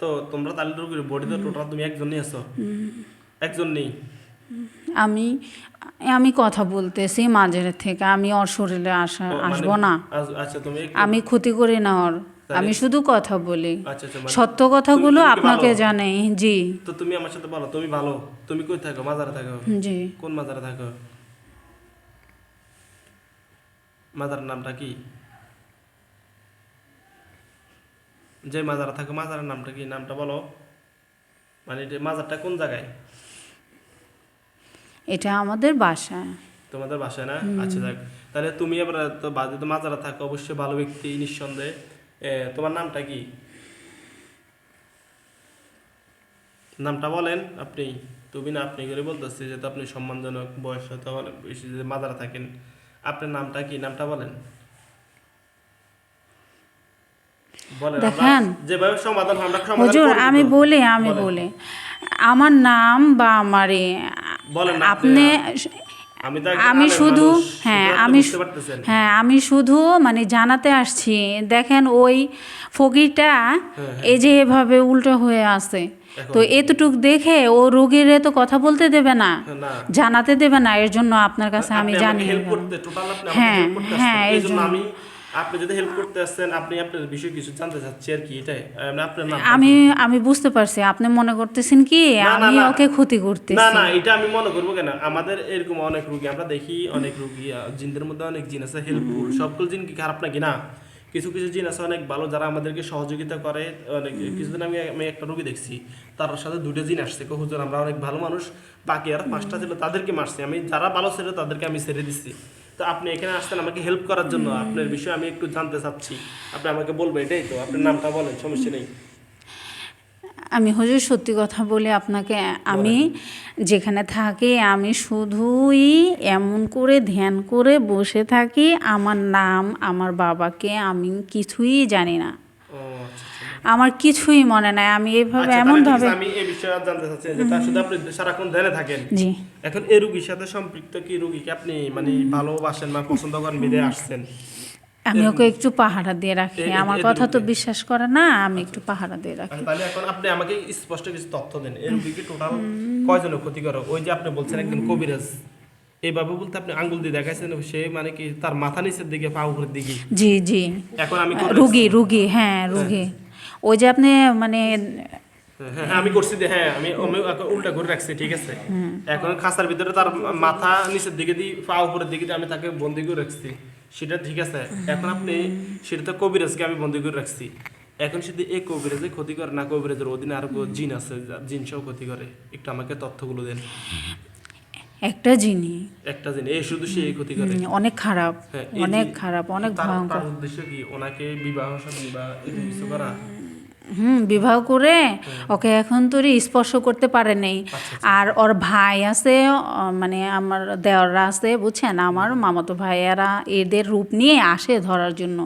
তো তোমরা তাহলে রোগীর বডিতে টোটাল তুমি একজন নিয়ে আসো একজন নেই। আমি আমি কথা বলতেছি মাঝের থেকে আমি ওর শরীরে আসা মানে- আসব না। আচ্ছা, আমি ক্ষতি করি না ওর। আমি শুধু কথা বলি। আচ্ছা আচ্ছা মানে- সত্য কথাগুলো আপনাকে? জানে জি। তো তুমি আমার সাথে বলো তুমি ভালো? তুমি কই থাকো? মাজারে থাকো? জি। কোন মাজারে থাকো? মাজার নামটা কি? যে মাজারে থাকো মাজারের নামটা কি? নামটা বলো। মানে মাজারটা কোন জায়গায়? এটা আমাদের বাসা তোমাদের বাসায় না? আচ্ছা যাক। তাহলে তুমি এবার তো বাজে তো মাজারা থাকো অবশ্যই ভালো ব্যক্তি নিঃসন্দেহে। তোমার নামটা কি? নামটা বলেন আপনি। তুমি না আপনি করে বলতেছি যেহেতু আপনি সম্মানজনক বয়স হয়তো মাজারা থাকেন। আপনার নামটা কি? নামটা বলেন বলেন আমরা দেখেন। হুজুর আমি বলি আমি বলি। আমার নাম বা আমার না আপনি আমি শুধু হ্যাঁ আমি হ্যাঁ আমি শুধু মানে জানাতে আসছি। দেখেন ওই ফকিরটা এই যে এভাবে উল্টো হয়ে আছে। তো এতটুক দেখে ও রোগীরে তো কথা বলতে দেবে না জানাতে দেবে না এর জন্য আপনার কাছে আমি জানি। হ্যাঁ, হ্যাঁ, এই জন্য জন্য। আমি আপনি যদি হেল্প করতে আসছেন আপনি আপনার বিষয়ে কিছু জানতে চাচ্ছি আর কি এটাই। মানে আপনার নাম আমি আমি বুঝতে পারছি আপনি মনে করতেছেন কি না, না, আমি ওকে ক্ষতি না করতেছি। না এটা আমি মনে করব কেন? আমাদের এরকম অনেক রুগী আমরা দেখি অনেক রুগী জিনদের মধ্যে অনেক জিন আছে হেল্পফুল সবগুলো জিন কি খারাপ নাকি? না। কিছু কিছু জিন আছে অনেক ভালো যারা আমাদেরকে সহযোগিতা করে। অনেক কিছুদিন আমি আমি একটা রুগী দেখছি তার সাথে দুটো জিন আসছে। হুজুর আমরা অনেক ভালো মানুষ বাকি আর পাঁচটা ছিল তাদেরকে মারছি। আমি যারা ভালো ছিল তাদেরকে আমি ছেড়ে দিচ্ছি। তো আপনি এখানে আসছেন আমাকে হেল্প করার জন্য। আপনার বিষয়ে আমি একটু জানতে চাচ্ছি। আপনি আমাকে বলবেন এটাই তো আপনার নামটা বলেন সমস্যা নেই। আমি হুজুর সত্যি কথা বলে আপনাকে আমি যেখানে থাকি আমি শুধুই এমন করে ধ্যান করে বসে থাকি আমার নাম আমার বাবাকে আমি কিছুই জানি না। আমার কিছুই মনে নাই। আমি এইভাবে আচ্ছা, এমন ভাবে আমি এই বিষয়ে জানতে চাচ্ছি যে তার সাথে আপনি সারাক্ষণ ধ্যানে থাকেন। জি। এখন এই রুগীর সাথে সম্পৃক্ত কি রুগীকে আপনি মানে ভালোবাসেন বা পছন্দ করেন বিদে আসছেন? আমি ওকে একটু পাহারা দিয়ে রাখি। আমার কথা তো বিশ্বাস করে না আমি একটু পাহারা দিয়ে রাখি। আচ্ছা, তাহলে এখন আপনি আমাকে স্পষ্ট কিছু তথ্য দেন। এই রুগীকে টোটাল কয়জনের ক্ষতি করে ওই যে আপনি বলছেন একজন কবিরাজ। এইভাবে বলতে আপনি আঙ্গুল দিয়ে দেখাইছেন সে মানে কি তার মাথা নিচের দিকে পা উপরের দিকে? জি জি। এখন আমি রুগী রুগী হ্যাঁ রুগী। ওই যে আপনি মানে হ্যাঁ, আমি করছি হ্যাঁ আমি উল্টা করে রাখছি ঠিক আছে? এখন খাঁচার ভিতরে তার মাথা নিচের দিকে দিয়ে পা উপরের দিকে আমি তাকে বন্দি করে রাখছি। সেটা ঠিক আছে? এখন আপনি সেটা তো কবিরাজকে আমি বন্দি করে রাখছি। এখন শুধু এই কবিরাজে ক্ষতি করে না কবিরাজের অধীনে আরও জিন আছে জিন সহ ক্ষতি করে? একটু আমাকে তথ্যগুলো দেন। একটা জিনিস একটা জিন এই শুধু সে ক্ষতি করে। অনেক খারাপ হ্যাঁ, অনেক খারাপ অনেক ভয়ঙ্কর। উদ্দেশ্য কি? ওনাকে বিবাহ সাথী বা এরকম কিছু করা? হুম বিবাহ করে ওকে এখন তোরই স্পর্শ করতে পারে নাই। আচ্ছা, আর ওর ভাই আছে মানে আমার দেওয়াররা আছে বুঝছেন? আমার মামাতো ভাইয়ারা এদের রূপ নিয়ে আসে ধরার জন্য।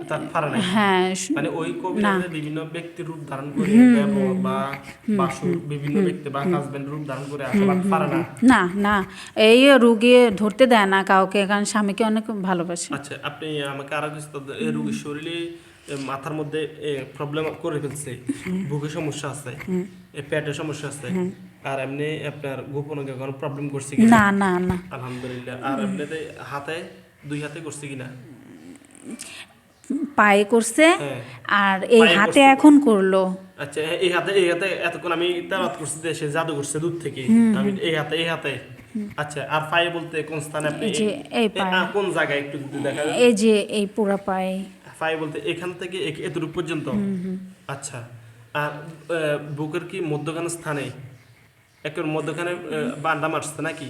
না হ্যাঁ মানে ওই বিভিন্ন ব্যক্তির রূপ ধারণ করে বা বিভিন্ন ব্যক্তি বা রূপ ধারণ করে না। না এই রুগী ধরতে দেয় না কাউকে কারণ স্বামীকে অনেক ভালোবাসে। আচ্ছা আপনি আমাকে আরও কিছু রোগীর শরীরে মাথার মধ্যে প্রবলেম করে ফেলছে। বুকে সমস্যা আছে পেটের সমস্যা আছে আর এমনি আপনার গোপনে কোনো প্রবলেম করছে কিনা? না না না। আলহামদুলিল্লাহ। আর এমনিতে হাতে দুই হাতে করছে কিনা? পায়ে করছে হ্যাঁ। আর এই হাতে এখন করল। আচ্ছা এই হাতে এই হাতে এতক্ষণ আমি তেলাত করছি সে জাদু করছে দূর থেকে। আমি এই হাতে এই হাতে। আচ্ছা আর পায়ে বলতে কোন স্থানে আপনি এই যে এই এ, পায়ে। কোন জায়গায় একটু দেখা এই যে এই পুরা পায়ে। পায়ে বলতে এখান থেকে এতটুকু পর্যন্ত? আচ্ছা। আর বুকের কি মধ্যখানে স্থানে? একের মধ্যখানে বান্ডা মারছে নাকি?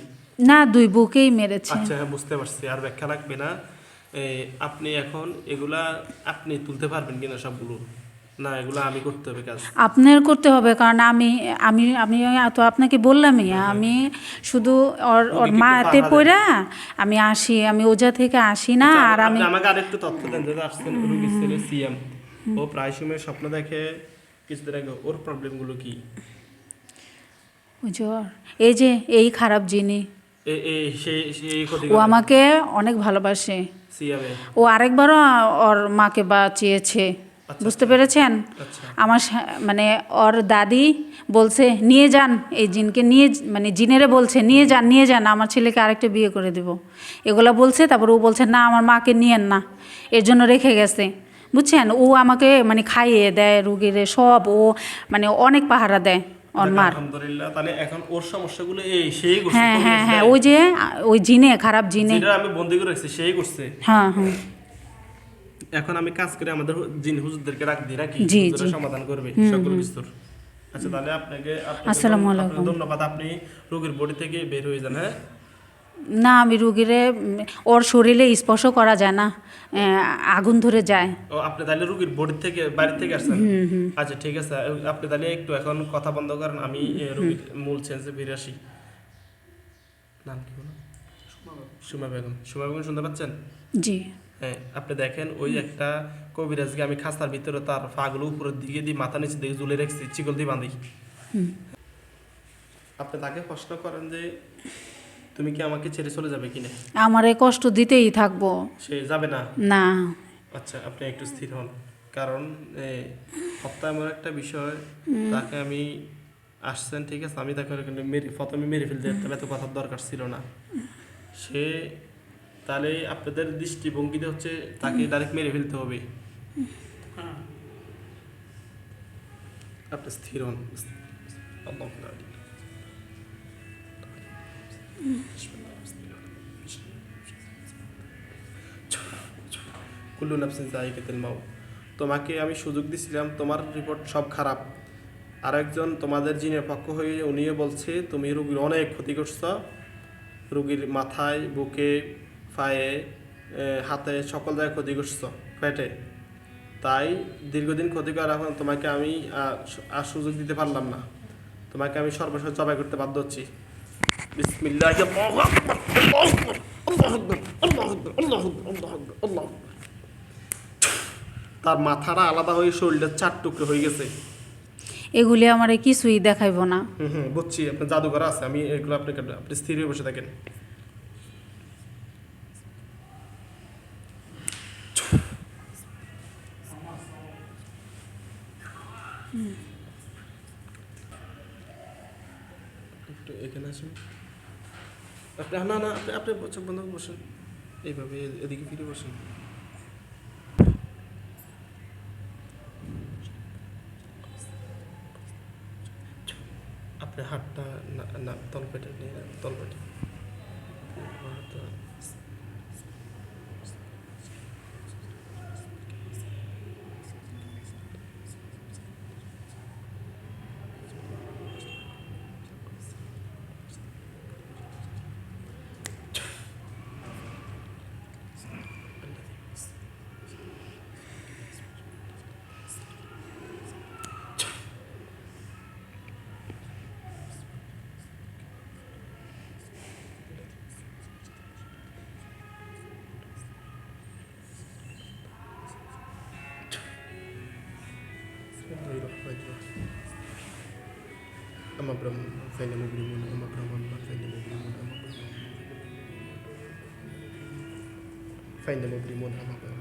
না দুই বুকেই মেরেছে। আচ্ছা হ্যাঁ বুঝতে পারছি। আর ব্যাখ্যা লাগবে না। আপনি এখন এগুলা আপনি তুলতে পারবেন কিনা সবগুলো? না এগুলা আমি করতে হবে কাজ। আপনার করতে হবে কারণ আমি আমি আমি তো আপনাকে বললামই আমি শুধু ওর ওর মাতে পড়া আমি আসি আমি ওজা থেকে আসি না আচ্ছা, আর আমি আমাকে আরেকটু তথ্য দেন যে আসছেন ছেলে সিএম। ও প্রায় সময় স্বপ্ন দেখে কিছুদিন আগে ওর প্রবলেমগুলো কি? জ্বর এই যে এই খারাপ জিনিস ও আমাকে অনেক ভালোবাসে। ও আরেকবারও ওর মাকে বাঁচিয়েছে। বুঝতে পেরেছেন? আচ্ছা। আমার মানে ওর দাদি বলছে নিয়ে যান। এই জিনকে নিয়ে মানে জিনেরে বলছে নিয়ে যান নিয়ে যান আমার ছেলেকে আরেকটা বিয়ে করে দিব। এগুলো বলছে তারপর ও বলছে না আমার মাকে নিয়েন না। এর জন্য রেখে গেছে। বুঝছেন? ও আমাকে মানে খাইয়ে দেয় রুগীরে সব ও মানে অনেক পাহারা দেয় ওর মার। আলহামদুলিল্লাহ। তাহলে এখন ওর সমস্যাগুলো এই সেই করছে হ্যাঁ হ্যাঁ হ্যাঁ ওই যে ওই জিনে খারাপ জিনে। আমি বন্দি করে রাখছি সেই করছে। হ্যাঁ হ্যাঁ। এখন আমি কাজ করে আমাদের জিন হুজুরদেরকে রাখ দিই হুজুরা সমাধান করবে সকল কিছুর। আচ্ছা তাহলে আপনাকে আপনাকে আসসালামু আলাইকুম। ধন্যবাদ আপনি রোগীর বডি থেকে বের হয়ে যান হ্যাঁ? না আমি রুগীরে ওর শরীরে স্পর্শ করা যায় না আগুন ধরে যায়। ও আপনি তাহলে রোগীর বডি থেকে বাইরে থেকে আসছেন? আচ্ছা ঠিক আছে। আপনি তাহলে একটু এখন কথা বন্ধ করেন আমি রোগীর মূল সেন্সে ফিরে আসি। নাম কি বলো? সুমা বেগম। সুমা বেগম শুনতে পাচ্ছেন? জি। হ্যাঁ আপনি দেখেন ওই একটা কবিরাজকে আমি খাস্তার ভিতরে তার ফাগুলো উপরের দিকে দিয়ে মাথা নিচে দিকে ঝুলে রেখেছি চিকল দিয়ে বাঁধি। আপনি তাকে প্রশ্ন করেন যে তুমি কি আমাকে ছেড়ে চলে যাবে কিনা? আমারে কষ্ট দিতেই থাকব। সে যাবে না? না। আচ্ছা আপনি একটু স্থির হন। কারণ হত্যা এমন একটা বিষয় তাকে আমি আসছেন ঠিক আছে? আমি তাকে মেরে প্রথমে মেরে ফেলতে এত কথার দরকার ছিল না। সে তাহলে আপনাদের দৃষ্টিভঙ্গিতে হচ্ছে তাকে ডাইরেক্ট মেরে ফেলতে হবে। আপনি স্থির হন। কুল্লু নাফসিন জায়গাতেল মাউ তোমাকে আমি সুযোগ দিছিলাম তোমার রিপোর্ট সব খারাপ। আর একজন তোমাদের জিনের পক্ষ হয়ে উনিও বলছে তুমি রুগীর অনেক ক্ষতি করছ। রুগীর মাথায় বুকে পায়ে হাতে সকল জায়গায় ক্ষতি করছ পেটে। তাই দীর্ঘদিন ক্ষতি করার এখন তোমাকে আমি আর সুযোগ দিতে পারলাম না। তোমাকে আমি সর্বশেষ জবাই করতে বাধ্য হচ্ছি। বিসমিল্লাহ তার মাথাটা আলাদা হয়ে শরীরটা চার টুকরো হয়ে গেছে। এগুলি আমার কিছুই দেখাইব না। হুম হুম বুঝছি আপনার জাদুঘর আছে আমি এগুলো আপনাকে আপনি স্থির হয়ে বসে থাকেন। একটু এখানে আসুন। আপনি, না না, আপনি আপনি চোখ বন্ধ বসেন। এইভাবে এদিকে ফিরে বসেন। আপনি হাতটা না না, তলপেটে নিয়ে তলপেটে। ama para fazer meu primo não ama para mamãe fazer meu primo não ama para mamãe fazer ama